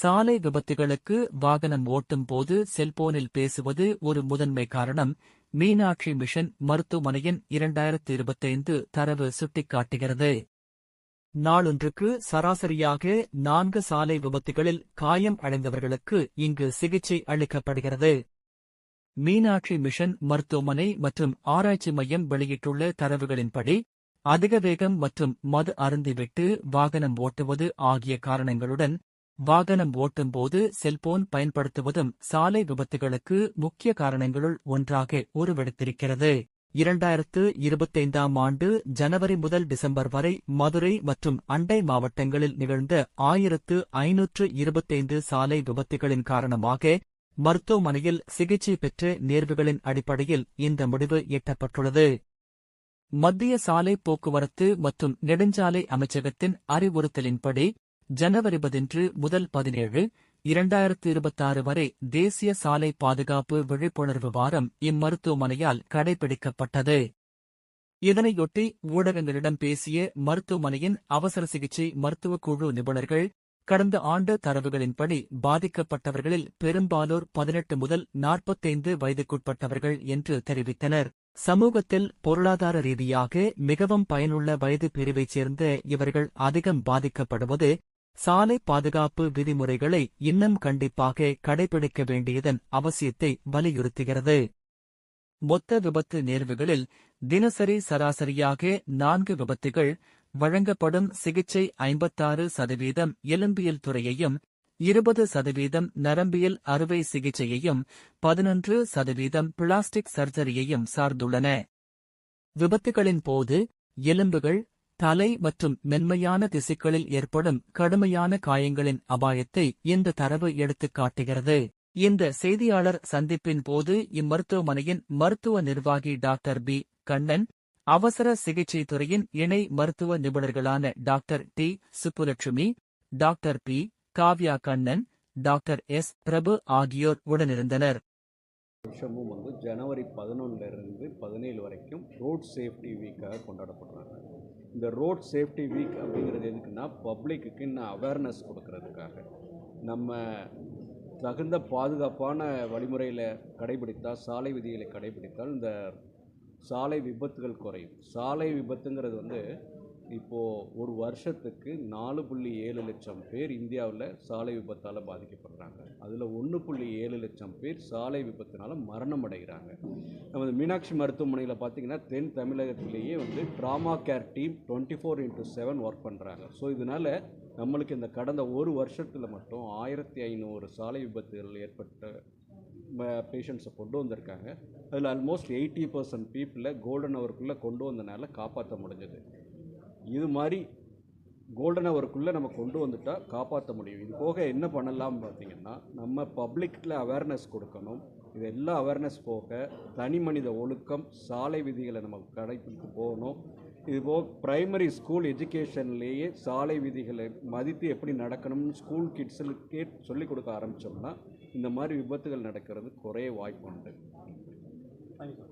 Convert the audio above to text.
சாலை விபத்துகளுக்கு வாகனம் ஓட்டும் போது செல்போனில் பேசுவது ஒரு முதன்மை காரணம். மீனாட்சி மிஷன் மருத்துவமனையின் இரண்டாயிரத்து இருபத்தைந்து தரவு சுட்டிக்காட்டுகிறது. நாளொன்றுக்கு சராசரியாக நான்கு சாலை விபத்துகளில் காயம் அடைந்தவர்களுக்கு இங்கு சிகிச்சை அளிக்கப்படுகிறது. மீனாட்சி மிஷன் மருத்துவமனை மற்றும் ஆராய்ச்சி மையம் வெளியிட்டுள்ள தரவுகளின்படி அதிக வேகம் மற்றும் மது அருந்திவிட்டு வாகனம் ஓட்டுவது ஆகிய காரணங்களுடன் வாகனம் ஓட்டும்போது செல்போன் பயன்படுத்துவதும் சாலை விபத்துகளுக்கு முக்கிய காரணங்களுள் ஒன்றாக உருவெடுத்திருக்கிறது. இரண்டாயிரத்து இருபத்தைந்தாம் ஆண்டு ஜனவரி முதல் டிசம்பர் வரை மதுரை மற்றும் அண்டை மாவட்டங்களில் நிகழ்ந்த ஆயிரத்து ஐநூற்று இருபத்தைந்து சாலை விபத்துகளின் காரணமாக மருத்துவமனையில் சிகிச்சை பெற்ற நேர்வுகளின் அடிப்படையில் இந்த முடிவு எட்டப்பட்டுள்ளது. மத்திய சாலை போக்குவரத்து மற்றும் நெடுஞ்சாலை அமைச்சகத்தின் அறிவுறுத்தலின்படி ஜனவரி பதின்று முதல் பதினேழு இரண்டாயிரத்து இருபத்தாறு வரை தேசிய சாலை பாதுகாப்பு விழிப்புணர்வு வாரம் இம்மருத்துவமனையால் கடைபிடிக்கப்பட்டது. இதனையொட்டி ஊடகங்களிடம் பேசிய மருத்துவமனையின் அவசர சிகிச்சை மருத்துவக் குழு நிபுணர்கள் கடந்த ஆண்டு தரவுகளின்படி பாதிக்கப்பட்டவர்களில் பெரும்பாலோர் பதினெட்டு முதல் நாற்பத்தைந்து வயதுக்குட்பட்டவர்கள் என்று தெரிவித்தனர். சமூகத்தில் பொருளாதார ரீதியாக மிகவும் பயனுள்ள வயது பிரிவைச் சேர்ந்த இவர்கள் அதிகம் பாதிக்கப்படுவது சாலை பாதுகாப்பு விதிமுறைகளை இன்னும் கண்டிப்பாக கடைபிடிக்க வேண்டியதன் அவசியத்தை வலியுறுத்துகிறது. மொத்த விபத்து நேர்வுகளில் தினசரி சராசரியாக நான்கு விபத்துகள் வழங்கப்படும் சிகிச்சை ஐம்பத்தாறு சதவீதம் எலும்பியல் துறையையும் இருபது சதவீதம் நரம்பியல் அறுவை சிகிச்சையையும் பதினொன்று சதவீதம் பிளாஸ்டிக் சர்ஜரியையும் சார்ந்துள்ளன. விபத்துகளின் போது எலும்புகள் தலை மற்றும் மென்மையான திசுக்களில் ஏற்படும் கடுமையான காயங்களின் அபாயத்தை இந்த தரவு எடுத்துக் காட்டுகிறது. இந்த செய்தியாளர் சந்திப்பின் போது இம்மருத்துவமனையின் மருத்துவ நிர்வாகி டாக்டர் பி. கண்ணன் அவசர சிகிச்சை துறையின் இணை மருத்துவ நிபுணர்களான doctor D. Subbulakshmi doctor P. Kavya Kannan doctor S. Prabhu ஆகியோர் உடனிருந்தனர். வருஷமும் வந்து ஜனவரி பதினொன்றிலிருந்து பதினேழு வரைக்கும் ரோட் சேஃப்டி வீக்காக கொண்டாடப்படுறாங்க. இந்த ரோட் சேஃப்டி வீக் அப்படிங்கிறது எதுக்குன்னா பப்ளிக்குக்கு இன்னும் அவேர்னஸ் கொடுக்கறதுக்காக. நம்ம தகுந்த பாதுகாப்பான வழிமுறையில் கடைபிடித்தால் சாலை விதிகளை கடைபிடித்தால் இந்த சாலை விபத்துகள் குறையும். சாலை விபத்துங்கிறது வந்து இப்போது ஒரு வருஷத்துக்கு நாலு புள்ளி ஏழு லட்சம் பேர் இந்தியாவில் சாலை விபத்தால் பாதிக்கப்படுறாங்க. அதில் ஒன்று புள்ளி ஏழு லட்சம் பேர் சாலை விபத்தினால் மரணம் அடைகிறாங்க நமது மீனாட்சி மருத்துவமனையில் பார்த்தீங்கன்னா தென் தமிழகத்திலேயே வந்து trauma care team twenty four into seven work பண்ணுறாங்க ஸோ இதனால் நம்மளுக்கு இந்த கடந்த ஒரு வருஷத்தில் மட்டும் ஆயிரத்தி ஐநூறு சாலை விபத்துகள் ஏற்பட்ட பேஷண்ட்ஸை கொண்டு வந்திருக்காங்க. அதில் ஆல்மோஸ்ட் எயிட்டி பர்சன்ட் பீப்புளை கோல்டன் ஹவருக்குள்ளே கொண்டு வந்தனால காப்பாற்ற முடிஞ்சது. இது மாதிரி கோல்டன் ஹவருக்குள்ளே நம்ம கொண்டு வந்துட்டால் காப்பாற்ற முடியும். இது போக என்ன பண்ணலாம் பார்த்தீங்கன்னா நம்ம பப்ளிக்கில் அவேர்னஸ் கொடுக்கணும். இது எல்லா அவேர்னஸ் போக தனி மனித ஒழுக்கம் சாலை விதிகளை நம்ம கடைப்பிடித்து போகணும். இது போக ப்ரைமரி ஸ்கூல் எஜுகேஷன்லேயே சாலை விதிகளை மதித்து எப்படி நடக்கணும்னு ஸ்கூல் கிட்ஸுக்கே சொல்லிக் கொடுக்க ஆரம்பித்தோம்னா இந்த மாதிரி விபத்துகள் நடக்கிறது குறைய வாய்ப்பு உண்டு தேங்க்யூ